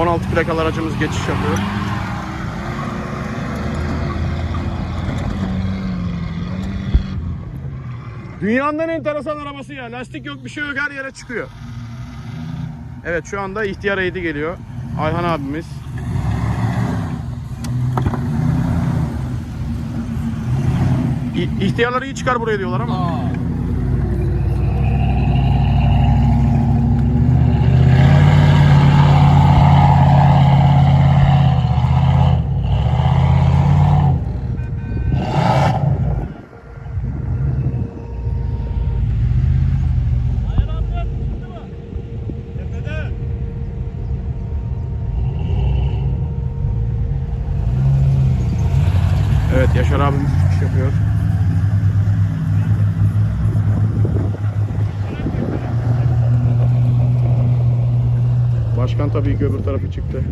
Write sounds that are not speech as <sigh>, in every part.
16 plakalı aracımız geçiş yapıyor. Dünyanın en enteresan arabası ya. Lastik yok bir şey yok her yere çıkıyor. Evet şu anda ihtiyar heyeti geliyor. Ayhan abimiz. İ- iyi çıkar buraya diyorlar ama. Evet Yaşar abimiz çıkış yapıyor. Başkan tabii ki öbür tarafı çıktı.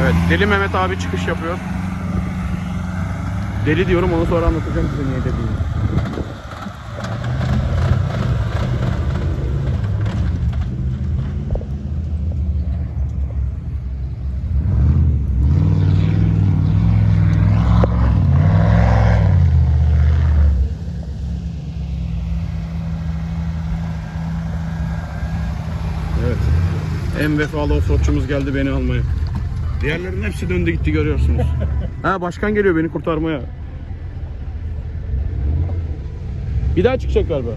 Evet, Deli Mehmet abi çıkış yapıyor. Deli diyorum onu sonra anlatacağım size niye dediğimi. Evet. En vefalı offroadçumuz geldi beni almaya. Diğerlerin hepsi döndü gitti görüyorsunuz. <laughs> ha başkan geliyor beni kurtarmaya. Bir daha çıkacak galiba.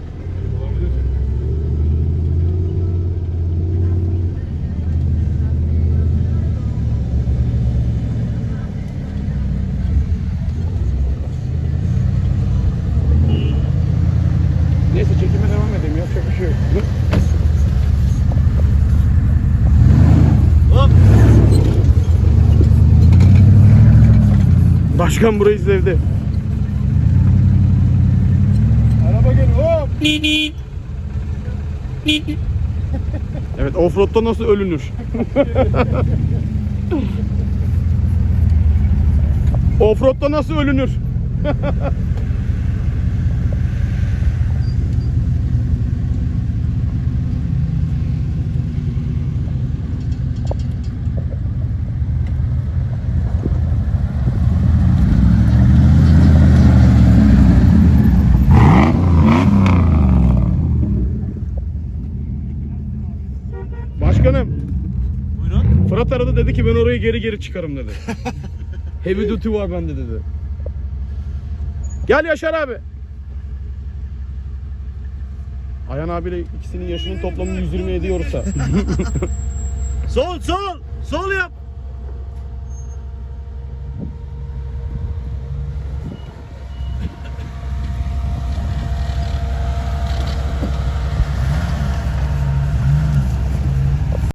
Neyse çekime devam edeyim yapacak bir şey yok. Hop. Başkan burayı sevdi. Araba gel hop. <laughs> Evet offroad'da nasıl ölünür? <laughs> offroad'da nasıl ölünür? <laughs> Fırat aradı dedi ki ben orayı geri geri çıkarım dedi. <laughs> Heavy duty var bende dedi. Gel Yaşar abi. Ayhan abiyle ikisinin yaşının toplamı 120 ediyorsa. <laughs> Sol sol. Sol yap.